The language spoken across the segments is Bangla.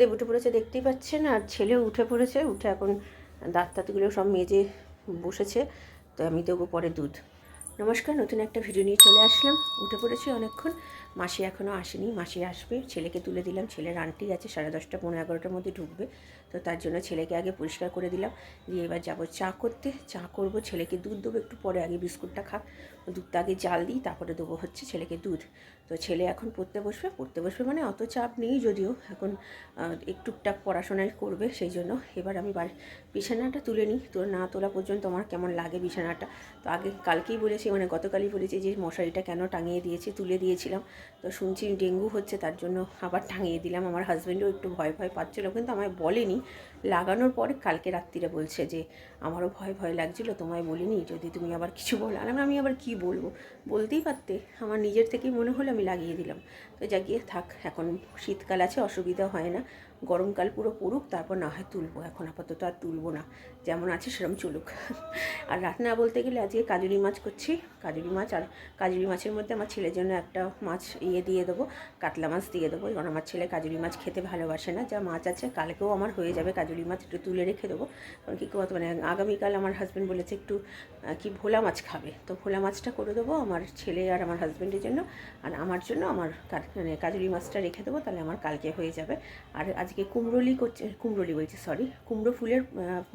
দেব উঠে পড়েছে দেখতেই পাচ্ছেন, আর ছেলেও উঠে পড়েছে। উঠে এখন দাঁত তাঁতগুলো সব মেজে বসেছে। তো আমি দেবো পরে দুধ। নমস্কার, নতুন একটা ভিডিও নিয়ে চলে আসলাম। উঠে পড়েছি অনেকক্ষণ। মাসি এখনও আসেনি, মাসি আসবে। ছেলেকে তুলে দিলাম। ছেলের আন্টি আছে, সাড়ে দশটা পনেরো এগারোটার মধ্যে ঢুকবে। তো তার জন্য ছেলেকে আগে পরিষ্কার করে দিলাম। দিয়ে এবার যাব চা করতে। চা করব ছেলেকে দুধ দেবো একটু পরে আগে বিস্কুটটা খাক দুধটা আগে জাল দিই তারপরে দেবো হচ্ছে ছেলেকে দুধ। তো ছেলে এখন পড়তে বসবে। পড়তে বসবে মানে অত চাপ নেই যদিও এখন আহ, একটু পড়াশোনায় করবে সেই জন্য এবার আমি বিছানাটা তুলে নিই। তো না তোলা পর্যন্ত আমার কেমন লাগে বিছানাটা। তো আগে কালকেই বলেছি মানে গতকালই বলেছি যে মশারিটা কেন টাঙিয়ে দিয়েছি তুলে দিয়েছিলাম। তো শুনছি ডেঙ্গু হচ্ছে তার জন্য আবার টাঙিয়ে দিলাম। আমার হাজব্যান্ডও একটু ভয় ভয় পাচ্ছিলো কিন্তু আমায় বলেনি। লাগানোর পরে কালকে রাত্রিরে বলছে যে, আমারও ভয় ভয় লাগছিল, তোমায় বলিনি, যদি তুমি আবার কিছু বলো। আর আমি আবার কি বলব? বলতেই পারতে। আমার নিজের থেকেই মনে হলো আমি লাগিয়ে দিলাম। তো জাগিয়ে থাক, এখন শীতকাল আছে, অসুবিধা হয় না। গরমকাল পুরো পড়ুক, তারপর না হয় তুলবো। এখন আপাতত আর তুলবো না। যেমন আছে সেরকম চলুক। আর রান্না বলতে গেলে আজকে কাজুরি মাছ করছি। কাজুরি মাছ আর কাজুরি মাছের মধ্যে আমার ছেলের জন্য একটা মাছ ইয়ে দিয়ে দেবো, কাতলা মাছ দিয়ে দেবো। কারণ আমার ছেলে কাজুরি মাছ খেতে ভালোবাসে না। যা মাছ আছে কালকেও আমার হয়ে যাবে কাজুরি মাছ, একটু তুলে রেখে দেবো। কারণ কী করব মানে আগামীকাল আমার হাজব্যান্ড বলেছে একটু কি ভোলা মাছ খাবে। তো ভোলা মাছটা করে দেবো আমার ছেলে আর আমার হাজব্যান্ডের জন্য। আর আমার জন্য আমার মানে কাজুরি মাছটা রেখে দেবো, তাহলে আমার কালকে হয়ে যাবে। আর আজকে কুমড়োলি করছে, কুমড়োলি বলছি সরি কুমড়ো ফুলের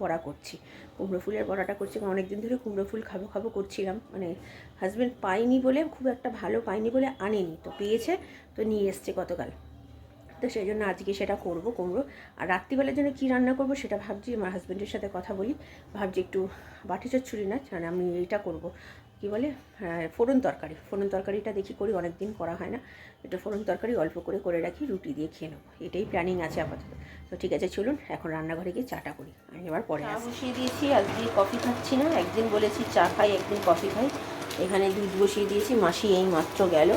বড়া করছি। কুমড়ো ফুলের বড়াটা করছি, কারণ অনেক দিন ধরে কুমড়ো ফুল খাব খাব করছিলাম। মানে হাজব্যান্ড পাইনি বলে, খুব একটা ভালো পাইনি বলে আনেনি, তো পেয়েছে, তো নিয়ে এসছে গতকাল। তো সেই জন্য আজকে সেটা করব, কুমড়ো। আর রাত্রিবেলার জন্য কী রান্না করব সেটা ভাবছি, আমার হাজব্যান্ডের সাথে কথা বলি। ভাবছি একটু বাটি চচ্চড়ি না আমি এইটা করব। কি বলে? হ্যাঁ, ফোড়ন তরকারি। ফোড়ন তরকারিটা দেখি করি অনেক দিন করা হয় না। এটা ফোড়ন তরকারি অল্প করে করে রাখি রুটি দিয়ে খেয়ে নেব। এটাই প্ল্যানিং আছে আপাতত। তো ঠিক আছে চলুন এখন রান্নাঘরে গিয়ে চাটা করি। আমি এবার পরে বসিয়ে দিয়েছি আজকে কফি খাচ্ছি না একদিন বলেছি চা খাই একদিন কফি খাই। এখানে দুধ বসিয়ে দিয়েছি মাসি এই মাত্র গেল।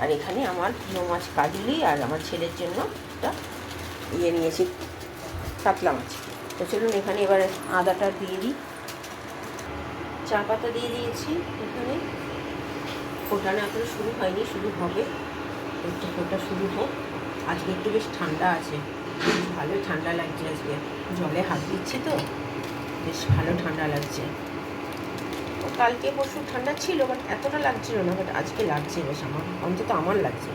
আর এখানে আমার প্রিয় মাছ কাজুলি আর আমার ছেলের জন্য একটা ইয়ে নিয়েছি কাতলা মাছ। তো চলুন এখানে এবার আদাটা দিয়ে দিই। চা পাতা দিয়ে দিয়েছি এখানে। ফোটানো এখন শুরু হয়নি, শুরু হবে। একটু ফোটা শুরু হোক। আজকে একটু বেশ ঠান্ডা আছে। ভালো ঠান্ডা লাগছে আজকে। জলে হাত দিচ্ছে তো? বেশ ভালো ঠান্ডা লাগছে। কালকে পরশু ঠান্ডা ছিল বাট এতটা লাগছিল না বাট আজকে লাগছে বেশ আমার। অন্তত আমার লাগছে।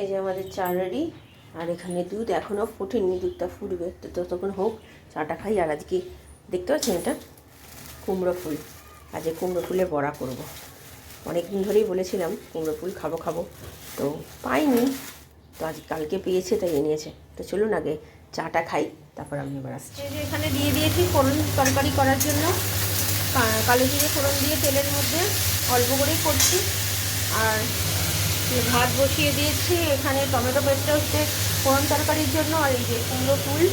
এই যে আমাদের চা রেডি আর এখানে দুধ এখনও ফোটেনি, দুধটা ফুটবে। তো ততক্ষণ হোক, চাটা খাই। আর আজকে দেখতে পাচ্ছেন এটা? কুমড়ো ফুল। আজকে কুমড়ো ফুলের বড়া করব। অনেক দিন ধরেই বলেছিলাম, কুমড়ো ফুল খাব খাব। তো পাইনি। তো আজ কালকে পেয়েছে, তাই এনেছে। তো চলুন আগে চাটা খাই, তারপর আমি এবার আসছি। এখানে দিয়ে দিয়েছি ফোড়ন তরকারি করার জন্য। কালো জিরে ফোড়ন দিয়ে তেলের মধ্যে অল্প করেই করছি। আর ভাত বসিয়ে দিয়েছি, এখানে টমেটো পেস্টটা হচ্ছে ফোড়ন তরকারির জন্য। আর এই যে কুমড়ো ফুল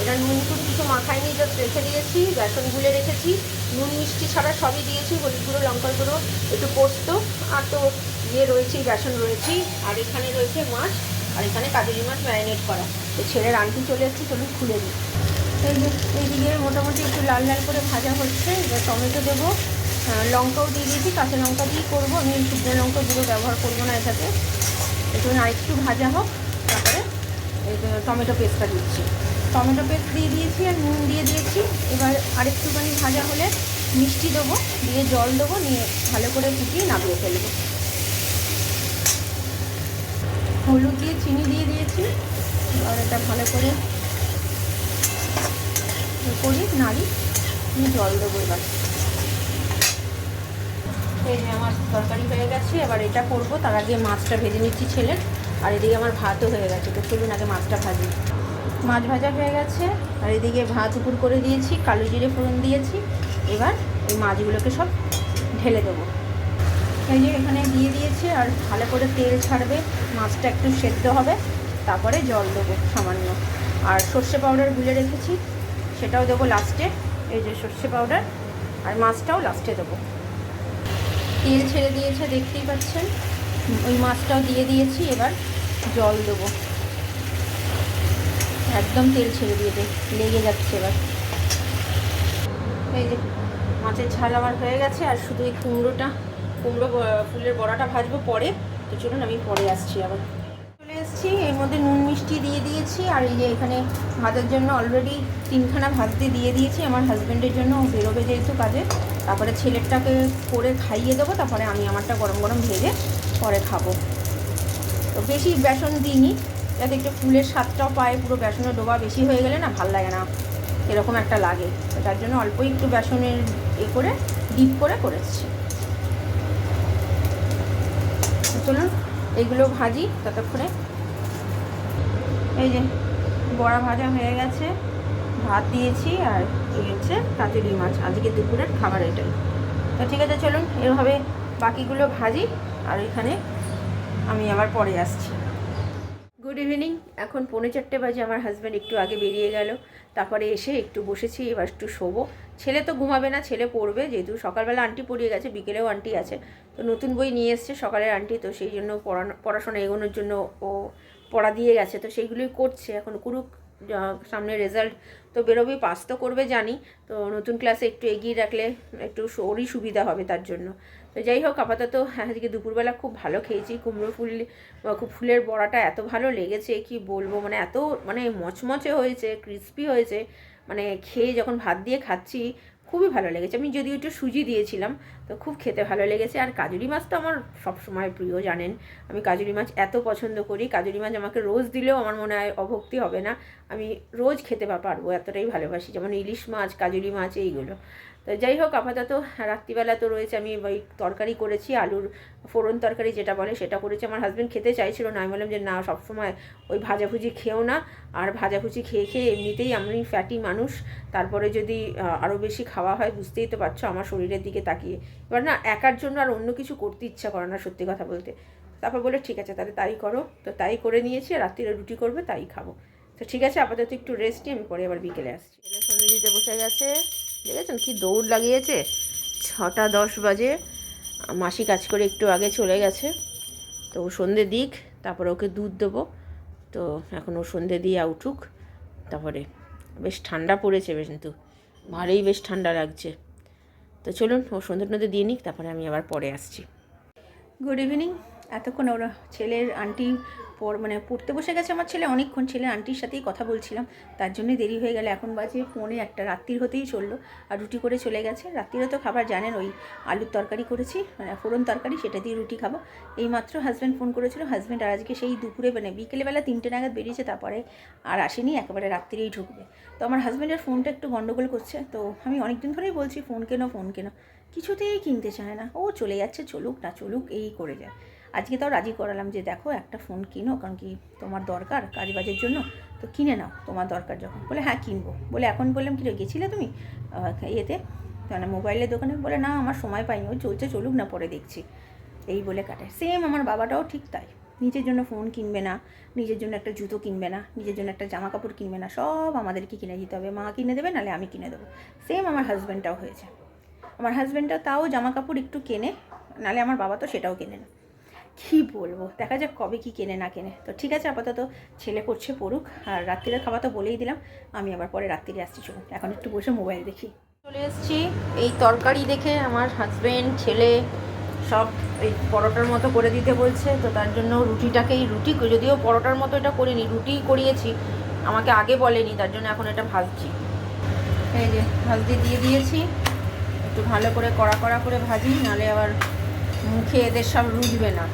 এটা নুন টুন কিছু মাখাইনি জাস্ট রেখে দিয়েছি, বেসন গুলে রেখেছি। নুন, মিষ্টি ছাড়া সবই দিয়েছি, হলুদ গুঁড়ো, লঙ্কার গুঁড়ো, একটু পোস্ত, আর তো ইয়ে রয়েছেই, বেসন রয়েছেই, আর এখানে রয়েছে মাছ, আর এখানে কাজুরি মাছ ম্যারিনেট করা। তো ছেলের আন্টি চলে এসেছি, চলুন খুলে দিই। এই যে এইদিকে মোটামুটি একটু লাল লাল করে ভাজা হচ্ছে, এবার টমেটো দেবো। লঙ্কাও দিয়ে দিয়েছি, কাঁচা লঙ্কা দিয়েই করব। আমি শুকনো লঙ্কা গুঁড়ো ব্যবহার করব না এটাতে। একটু আরেকটু ভাজা হোক, তারপরে টমেটো পেস্টটা দিচ্ছি। টমেটো পেস্ট দিয়ে দিয়েছি আর নুন দিয়ে দিয়েছি। এবার আরেকটুখানি ভাজা হলে মিষ্টি দেবো, দিয়ে জল দেবো, নিয়ে ভালো করে ফুটিয়ে নামিয়ে ফেলব। হলুদ দিয়ে চিনি দিয়ে দিয়েছি আর এটা ভালো করে করি নাড়ি, নিয়ে জল দেবো এবার। এই যে আমার তরকারি হয়ে গেছে, এবার এটা করব। তার আগে মাছটা ভেজে নিচ্ছি ছেলের, আর এদিকে আমার ভাতও হয়ে গেছে, তো চলুন আগে মাছটা ভাজি। মাছ ভাজা হয়ে গেছে। আর এদিকে ভাত উপর করে দিয়েছি, কালো জিরে ফোড়ন দিয়েছি। এবার এই মাছগুলোকে সব ঢেলে দেবো। এই যে এখানে দিয়ে দিয়েছি, আর ভালো করে তেল ছাড়বে, মাছটা একটু সেদ্ধ হবে, তারপরে জল দেবো সামান্য। আর সর্ষে পাউডার গুলে রেখেছি, সেটাও দেবো লাস্টে, এই যে সর্ষে পাউডার, আর মাছটাও লাস্টে দেবো। তেল ছেড়ে দিয়েছে, দেখতেই পাচ্ছেন। ওই মাছটাও দিয়ে দিয়েছি, এবার জল দেবো। একদম তেল ছেড়ে দিয়ে দে, লেগে যাচ্ছে এবার। এই যে, মাছের ঝাল আমার হয়ে গেছে, আর শুধু এই কুমড়োটা, কুমড়ো ফুলের বড়াটা ভাজবো পরে, তো চলুন আমি পরে আসছি আবার। চলে এসেছি, এর মধ্যে নুন মিষ্টি দিয়ে দিয়েছি, আর এই যে এখানে ভাতের জন্য অলরেডি তিনখানা ভাজতে দিয়ে দিয়েছি, আমার হাজব্যান্ডের জন্য বেরোবে যেহেতু কাজে, তারপরে ছেলেরটাকে করে খাইয়ে দেবো, তারপরে আমি আমারটা গরম গরম ভেজে পরে খাব। তো বেশি বেসন দিইনি যাতে একটু ফুলের স্বাদটাও পায়, পুরো বেসনের ডোবা বেশি হয়ে গেলে না ভালো লাগে না। এরকম একটা লাগে। তার জন্য অল্পই একটু বেসনের এ করে, ডিপ করে করেছি। চলুন, এগুলো ভাজি ততক্ষণে। এই যে, বড়া ভাজা হয়ে গেছে। ভাত দিয়েছি আর এই হচ্ছে কাজুরি মাছ আজকে দুপুরের খাবার এটাই। তো ঠিক আছে, চলুন, এভাবে বাকিগুলো ভাজি। আর এখানে আমি আবার পরে আসছি। গুড ইভিনিং এখন পৌনে চারটে বাজে, আমার হাজব্যান্ড একটু আগে বেরিয়ে গেল। তারপরে এসে একটু বসেছি, এবার একটু শোবো। ছেলে তো ঘুমাবে না, ছেলে পড়বে, যেহেতু সকালবেলা আন্টি পড়িয়ে গেছে, বিকেলেও আন্টি আছে। তো নতুন বই নিয়ে এসছে সকালের আন্টি, তো সেই জন্য পড়ানো, পড়াশোনা এগোনোর জন্য ও পড়া দিয়ে গেছে। তো সেইগুলোই করছে। এখন কুরুক সামনে রেজাল্ট তো বেরোবে পাস তো করবে জানি। তো নতুন ক্লাসে একটু এগিয়ে রাখলে একটু ওরই সুবিধা হবে তার জন্য। তো যাই হোক, আপাতত আজকে দুপুরবেলা খুব ভালো খেয়েছি। কুমড়ো ফুল ফুলের বড়াটা এত ভালো লেগেছে কি বলব? মানে এত মানে মচমচে হয়েছে ক্রিস্পি হয়েছে। মানে খেয়ে যখন ভাত দিয়ে খাচ্ছি, খুবই ভালো লেগেছে। আমি যদিও একটু সুজি দিয়েছিলাম, তো খুব খেতে ভালো লেগেছে। আর কাজুরি মাছ তো আমার সবসময় প্রিয়, জানেন। আমি কাজুরি মাছ এত পছন্দ করি। কাজুরি মাছ আমাকে রোজ দিলেও আমার মনে হয় অভক্তি হবে না। আমি রোজ খেতে পারব, এতটাই ভালোবাসি। যেমন ইলিশ মাছ, কাজুরি মাছ, এইগুলো। তো যাই হোক, আপাতত রাত্রিবেলা তো রয়েছে, আমি ওই তরকারি করেছি, আলুর ফোড়ন তরকারি যেটা বলে সেটা করেছি। আমার হাজব্যান্ড খেতে চাইছিল না, আমি বললাম যে না, সবসময় ওই ভাজাভুজি খেও না। আর ভাজাভুজি খেয়ে খেয়ে এমনিতেই আমি ফ্যাটি মানুষ, তারপরে যদি আরও বেশি খাওয়া হয়, বুঝতেই তো পারছ আমার শরীরের দিকে তাকিয়ে। এবার না, একার জন্য আর অন্য কিছু করতে ইচ্ছা করে না, সত্যি কথা বলতে। তারপর বলে ঠিক আছে, তাহলে তাই করো। তো তাই করে নিয়েছি, রাত্রিরে রুটি করবে, তাই খাব। তো ঠিক আছে, আপাতত একটু রেস্টই আমি পরে আবার বিকেলে আসছি। সন্ধে দিতে বসে গেছে। দেখেছেন কি দৌড় লাগিয়েছে? ছটা দশ বাজে। মাসি কাজ করে একটু আগে চলে গেছে। তো ও সন্ধে দিক, তারপরে ওকে দুধ দেবো। তো এখন ও সন্ধে দিয়ে উঠুক। তারপরে বেশ ঠান্ডা পড়েছে বেশ, কিন্তু ভালোই বেশ ঠান্ডা লাগছে। তো চলুন, ও সন্ধ্যে টন্ধে দিয়ে নিক, তারপরে আমি আবার পরে আসছি। গুড ইভিনিং এতক্ষণ ওরা ছেলের আন্টি পর মানে পড়তে বসে গেছে আমার ছেলে, অনেকক্ষণ ছেলে আন্টির সাথেই কথা বলছিলাম। তার জন্যই দেরি হয়ে গেল। এখন বাজে পৌনে একটা, রাত্রির হতেই চলল আর রুটি করে চলে গেছে। রাত্রিরে তো খাবার জানেন, ওই আলুর তরকারি করেছি মানে ফোড়ন তরকারি, সেটা দিয়ে রুটি খাব। এই মাত্র হাজব্যান্ড ফোন করেছিল হাজব্যান্ড আর আজকে সেই দুপুরে মানে বিকেলবেলা তিনটে নাগাদ বেরিয়েছে, তারপরে আর আসেনি, একেবারে রাত্রিরেই ঢুকবে। তো আমার হাজব্যান্ডের ফোনটা একটু গন্ডগোল করছে। তো আমি অনেক দিন ধরেই বলছি ফোন কেনো ফোন কেনো? কিছুতেই কিনতে চায় না। ও চলে যাচ্ছে, চলুক না চলুক, এই করে যায়। আজকে তাও রাজি করালাম যে দেখো একটা ফোন কিনো, কারণ কি তোমার দরকার কাজ বাজের জন্য, তো কিনে নাও তোমার দরকার যখন। বলে হ্যাঁ কিনবো। বলে, এখন বললাম কি গেছিলে তুমি? ইয়েতে মানে মোবাইলের দোকানে, বলে, না, আমার সময় পাইনি ও চলছে, চলুক না, পরে দেখছি। এই বলে কাটায়। সেম আমার বাবাটাও ঠিক তাই। নিজের জন্য ফোন কিনবে না, নিজের জন্য একটা জুতো কিনবে না, নিজের জন্য একটা জামা কাপড় কিনবে না, সব আমাদেরকে কিনে দিতে হবে। মা কিনে দেবে, নাহলে আমি কিনে দেবো। সেম আমার হাজব্যান্ডটাও হয়েছে। আমার হাজব্যান্ডটা তাও জামা কাপড় একটু কেনে, নাহলে আমার বাবা তো সেটাও কেনে না। কী বলব? দেখা যাক কবে কি কেনে না কেনে। তো ঠিক আছে, আপাতত ছেলে পড়ছে পড়ুক। আর রাত্রিরের খাবার তো বলেই দিলাম, আমি আবার পরে রাত্রিরে আসছি, চলুন। এখন একটু বসে মোবাইল দেখি। চলে এসেছি, এই তরকারি দেখে আমার হাজব্যান্ড ছেলে, সব এই পরোটার মতো করে দিতে বলছে। তো তার জন্য রুটিটাকেই, রুটি যদিও পরোটার মতো এটা করিনি, রুটি করিয়েছি। আমাকে আগে বলেনি, তার জন্য এখন এটা ভাজছি। এই যে, ভাজতে দিয়ে দিয়েছি। একটু ভালো করে কড়া কড়া করে ভাজি, নালে আবার মুখে এদের সব রুজবে না।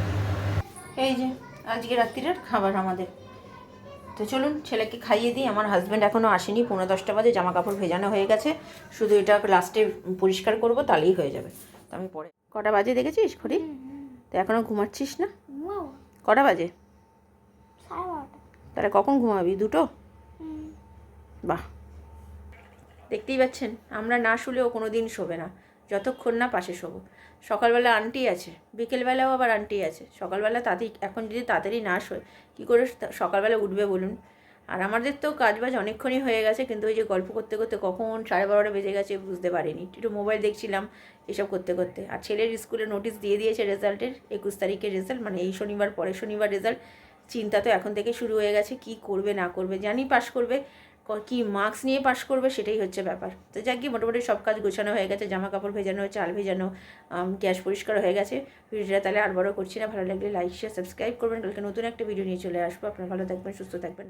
এই যে আজকে রাত্রিরের খাবার আমাদের। তো চলুন ছেলেকে খাইয়ে দিই। আমার হাজব্যান্ড এখনও আসেনি। পনেরো দশটা বাজে জামা কাপড় ভেজানো হয়ে গেছে। শুধু এটা লাস্টে পরিষ্কার করব তাহলেই হয়ে যাবে। তো আমি পরে কটা বাজে দেখেছিস খড়ি? তো এখনও ঘুমাচ্ছিস না? কটা বাজে? তাহলে কখন ঘুমাবি? দুটো। বাহ। দেখতেই পাচ্ছেন আমরা না শুলেও কোনো দিন শোবে না। যতক্ষণ না পাশে শোবো। সকালবেলা আন্টি আছে, বিকেলবেলাও আবার আন্টি আছে। সকালবেলা তাড়াতাড়ি এখন যদি তাড়াতাড়ি না শোয়, কী করে সকালবেলা উঠবে বলুন? আর আমাদের তো কাজবাজ অনেকক্ষণই হয়ে গেছে, কিন্তু ওই যে গল্প করতে করতে কখন সাড়ে বারোটা বেজে গেছে বুঝতে পারিনি। একটু মোবাইল দেখছিলাম এসব করতে করতে। আর ছেলের স্কুলে নোটিশ দিয়ে দিয়েছে রেজাল্টের, একুশ তারিখের রেজাল্ট মানে এই শনিবার, পরের শনিবার রেজাল্ট। চিন্তা তো এখন থেকে শুরু হয়ে গেছে, কি করবে না করবে, জানি পাশ করবে। ক- মার্কস নিয়ে পাশ করবে সেটাই হচ্ছে ব্যাপার। তো যাক গিয়ে মোটামুটি সব কাজ গোছানো হয়ে গেছে জামা কাপড় ভেজানো, চাল ভেজানো গ্যাস পরিষ্কার হয়ে গেছে। ভিডিওটা তাহলে আর বড় করছি না, ভালো লাগলে লাইক শেয়ার সাবস্ক্রাইব করবেন। কালকে নতুন একটা ভিডিও নিয়ে চলে আসব। আপনারা ভালো থাকবেন, সুস্থ থাকবেন